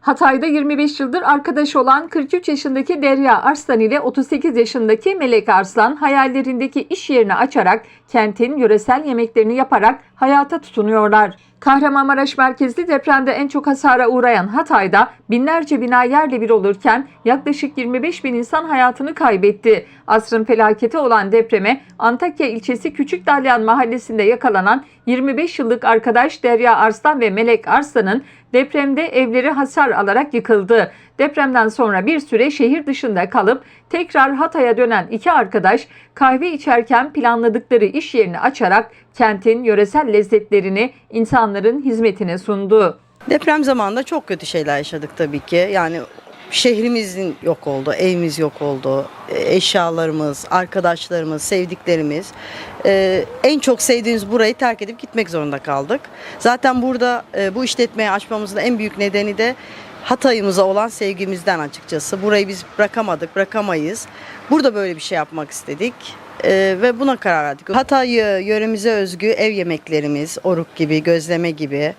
Hatay'da 25 yıldır arkadaş olan 43 yaşındaki Derya Arslan ile 38 yaşındaki Melek Arslan hayallerindeki iş yerini açarak kentin yöresel yemeklerini yaparak hayata tutunuyorlar. Kahramanmaraş merkezli depremde en çok hasara uğrayan Hatay'da binlerce bina yerle bir olurken yaklaşık 25 bin insan hayatını kaybetti. Asrın felaketi olan depreme Antakya ilçesi Küçük Dalyan mahallesinde yakalanan 25 yıllık arkadaş Derya Arslan ve Melek Arslan'ın depremde evleri hasar alarak yıkıldı. Depremden sonra bir süre şehir dışında kalıp tekrar Hatay'a dönen iki arkadaş kahve içerken planladıkları iş yerini açarak kentin yöresel lezzetlerini insanların hizmetine sundu. Deprem zamanında çok kötü şeyler yaşadık tabii ki. Yani şehrimizin yok oldu, evimiz yok oldu, e, eşyalarımız, arkadaşlarımız, sevdiklerimiz. Ee, en çok sevdiğimiz burayı terk edip gitmek zorunda kaldık. Zaten burada e, bu işletmeyi açmamızın en büyük nedeni de Hatay'ımıza olan sevgimizden açıkçası. Burayı biz bırakamadık, bırakamayız. Burada böyle bir şey yapmak istedik. Ee, ve buna karar verdik. Hatay yöremize özgü ev yemeklerimiz, oruk gibi, gözleme gibi.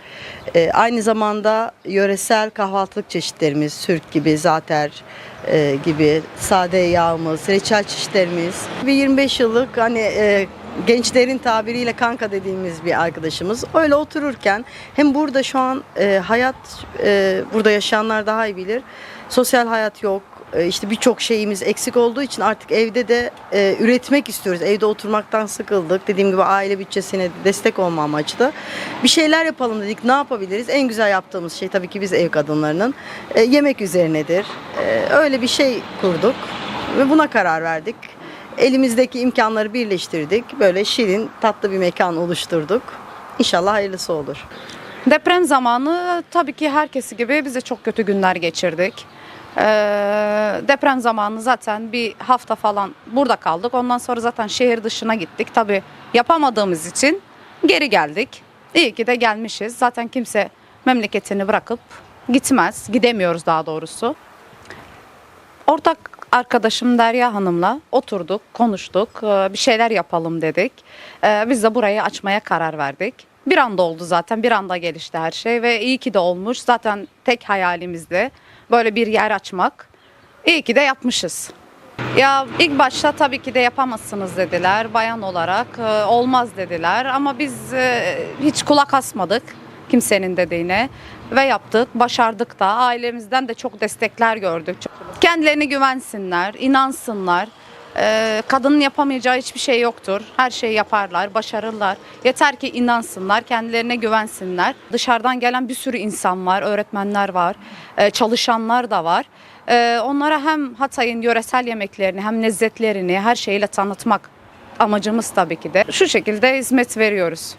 Ee, aynı zamanda yöresel kahvaltılık çeşitlerimiz, sürk gibi, zater e, gibi, sade yağımız, reçel çeşitlerimiz. Bir 25 yıllık hani e, gençlerin tabiriyle kanka dediğimiz bir arkadaşımız. Öyle otururken hem burada şu an e, hayat, e, burada yaşayanlar daha iyi bilir. Sosyal hayat yok. E, işte birçok şeyimiz eksik olduğu için artık evde de e, üretmek istiyoruz. Evde oturmaktan sıkıldık. Dediğim gibi aile bütçesine destek olma amaçlı. Bir şeyler yapalım dedik. Ne yapabiliriz? En güzel yaptığımız şey tabii ki biz ev kadınlarının e, yemek üzerinedir. E, öyle bir şey kurduk ve buna karar verdik. Elimizdeki imkanları birleştirdik. Böyle şirin, tatlı bir mekan oluşturduk. İnşallah hayırlısı olur. Deprem zamanı tabii ki herkesi gibi biz de çok kötü günler geçirdik. Ee, deprem zamanı zaten bir hafta falan burada kaldık. Ondan sonra zaten şehir dışına gittik. Tabii yapamadığımız için geri geldik. İyi ki de gelmişiz. Zaten kimse memleketini bırakıp gitmez. Gidemiyoruz daha doğrusu. Ortak arkadaşım Derya Hanım'la oturduk, konuştuk, ee, bir şeyler yapalım dedik. Ee, Biz de burayı açmaya karar verdik. Bir anda oldu zaten, bir anda gelişti her şey ve iyi ki de olmuş. Zaten tek hayalimizdi böyle bir yer açmak. İyi ki de yapmışız. Ya ilk başta tabii ki de yapamazsınız dediler bayan olarak e, olmaz dediler ama biz e, hiç kulak asmadık kimsenin dediğine ve yaptık başardık da ailemizden de çok destekler gördük. Kendilerine güvensinler inansınlar E, kadının yapamayacağı hiçbir şey yoktur her şeyi yaparlar başarırlar yeter ki inansınlar kendilerine güvensinler dışarıdan gelen bir sürü insan var öğretmenler var e, çalışanlar da var. Ee, onlara hem Hatay'ın yöresel yemeklerini hem lezzetlerini her şeyle tanıtmak amacımız tabii ki de. Şu şekilde hizmet veriyoruz.